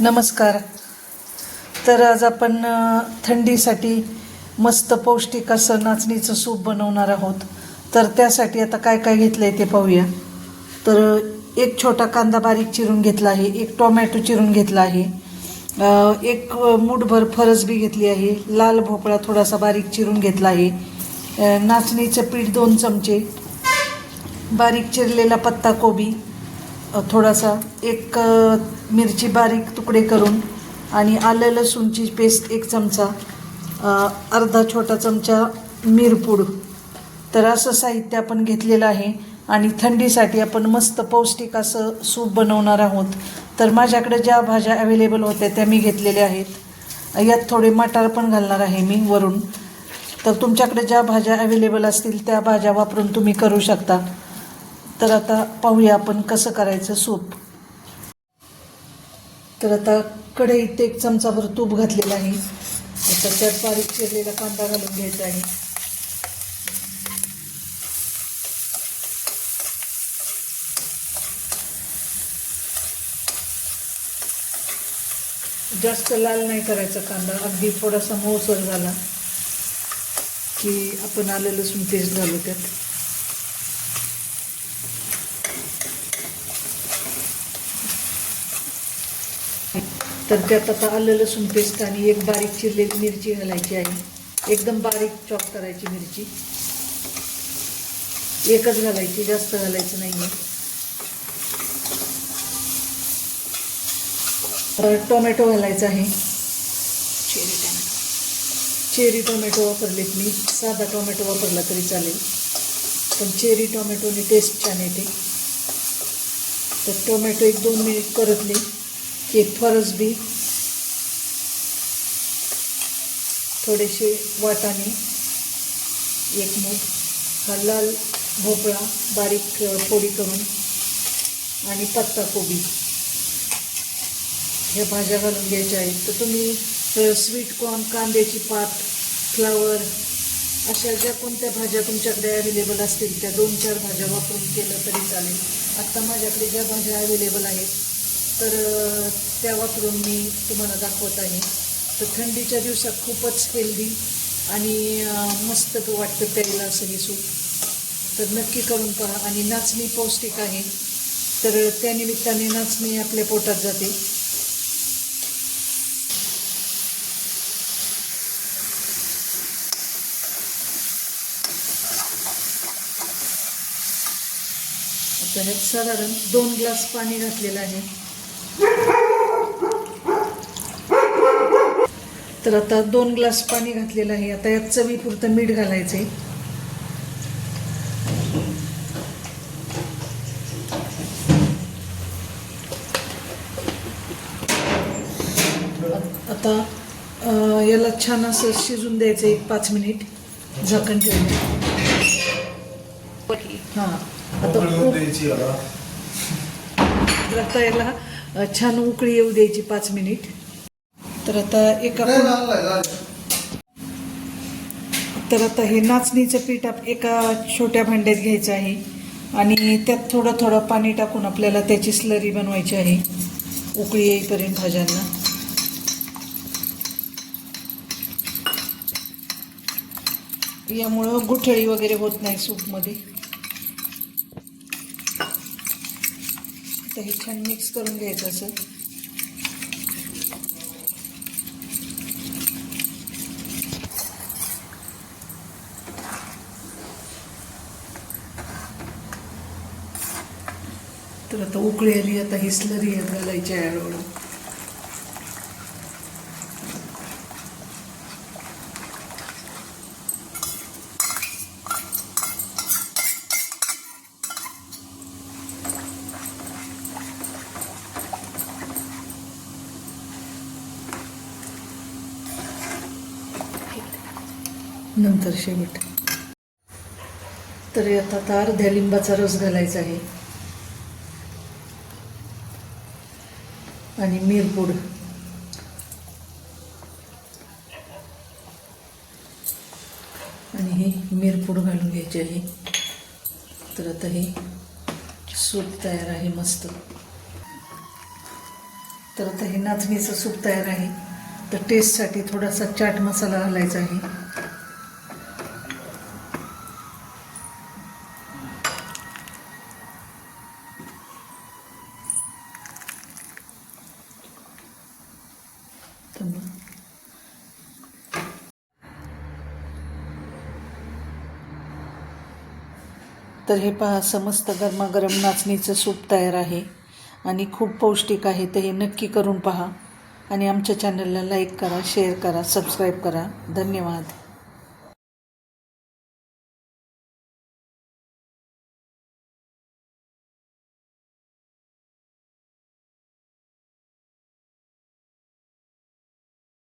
नमस्कार. तर आज आपण थंडीसाठी मस्त पौष्टिक असं नाचणीचं सूप बनवणार आहोत. तर त्यासाठी आता काय काय घेतलं आहे ते पाहूया. तर एक छोटा कांदा बारीक चिरून घेतला आहे एक टोमॅटो चिरून घेतला आहे एक अ, मूठभर फरसबी घेतली आहे लाल भोपळा थोडासा बारीक चिरून घेतला आहे नाचणीचं पीठ दोन चमचे बारीक चिरलेला पत्ता कोबी थोडासा एक मिरची बारीक तुकडे करून आणि आलं लसूणची पेस्ट एक चमचा अर्धा छोटा चमचा मिरपूड तर असं साहित्य आपण घेतलेलं आहे आणि थंडीसाठी आपण मस्त पौष्टिक असं सूप बनवणार आहोत. तर माझ्याकडे ज्या भाज्या अवेलेबल होत्या त्या मी घेतलेल्या आहेत. यात थोडे मटार पण घालणार आहे मी वरून. तर तुमच्याकडे ज्या भाज्या अवेलेबल असतील त्या भाज्या वापरून तुम्ही करू शकता. तर आता पाहूया आपण कसं करायचं सूप. तर आता कढईत एक चमचाभर तूप घातलेलं आहे. त्याच्यात बारीक चिरलेला कांदा घालून घ्यायचा आहे. जास्त लाल नाही करायचा कांदा. अगदी थोडासा मऊसर झाला की आपण आलं लसूण पेस्ट घालू त्यात. तर त्यात आता आलं लसूण पेस्ट आणि एक बारीक चिरलेली मिरची घालायची आहे. एकदम बारीक चॉप करायची मिरची. एकच घालायची जास्त घालायचं नाही आहे टोमॅटो घालायचा आहे. चेरी टोमॅटो चेरी टोमॅटो वापरलेत मी. साधा टोमॅटो वापरला तरी चालेल. पण चेरी टोमॅटोने टेस्ट छान येते. तर टोमॅटो एक दोन मिनिट परतले. की एक फरसबी थोडेसे वाटाणे एक मूठ हा लाल भोपळा बारीक अ, फोडी करून आणि पत्ता कोबी. ह्या भाज्या घालून घ्यायच्या आहेत. तर तुम्ही स्वीट कॉर्न कांद्याची पात फ्लावर अशा ज्या कोणत्या भाज्या तुमच्याकडे अवेलेबल असतील त्या दोन चार भाज्या वापरून केलं तरी चालेल. आत्ता माझ्याकडे ज्या भाज्या अवेलेबल आहेत तर त्या वापरून मी तुम्हाला दाखवत आहे. तर थंडीच्या दिवसात खूपच हेल्दी आणि मस्त तो वाटतं प्यायला असं हे सूप तर नक्की करून पहा. आणि नाचणी पौष्टिक आहे. तर त्यानिमित्ताने नाचणी आपल्या पोटात जाते. आता ह्यात साधारण दोन ग्लास पाणी घातलेलं आहे. तर आता दोन ग्लास पाणी घातलेलं आहे. आता यात चवीपुरतं मीठ घालायचं आहे आता याला छान असं शिजून द्यायचं एक पाच मिनिट. झाकण ठेवून. हां आता याला. छान उकळी येऊ द्यायची पाच मिनिट. तर आता एका. तर आता हे नाचणीचं पीठ आप एका छोट्या भांड्यात घ्यायचं आहे. आणि त्यात थोडं थोडं पाणी टाकून आपल्याला त्याची स्लरी बनवायची आहे. उकळी येईपर्यंत भाज्यांना. यामुळं गुठळी वगैरे होत नाही सूपमध्ये. तर हे छान मिक्स करून घ्यायचं असं. तर आता उकळी आली आता ही स्लरी यात घालायची आहे हळूहळू नंतर शेवट. तर आता आता अर्ध्या लिंबाचा रस घालायचा आहे. आणि मिरपूड आणि हे मिरपूड घालून घ्यायचे आहे. तर आता हे सूप तयार आहे मस्त. तर आता हे नाचणीचं सूप तयार आहे. तर टेस्टसाठी थोडासा चाट मसाला घालायचा आहे. तर हे पहा समस्त गरमागरम नाचणीचं सूप तयार आहे आणि खूप पौष्टिक आहे तर हे नक्की करून पहा. आणि आमच्या चॅनलला लाईक करा शेअर करा सबस्क्राईब करा. धन्यवाद.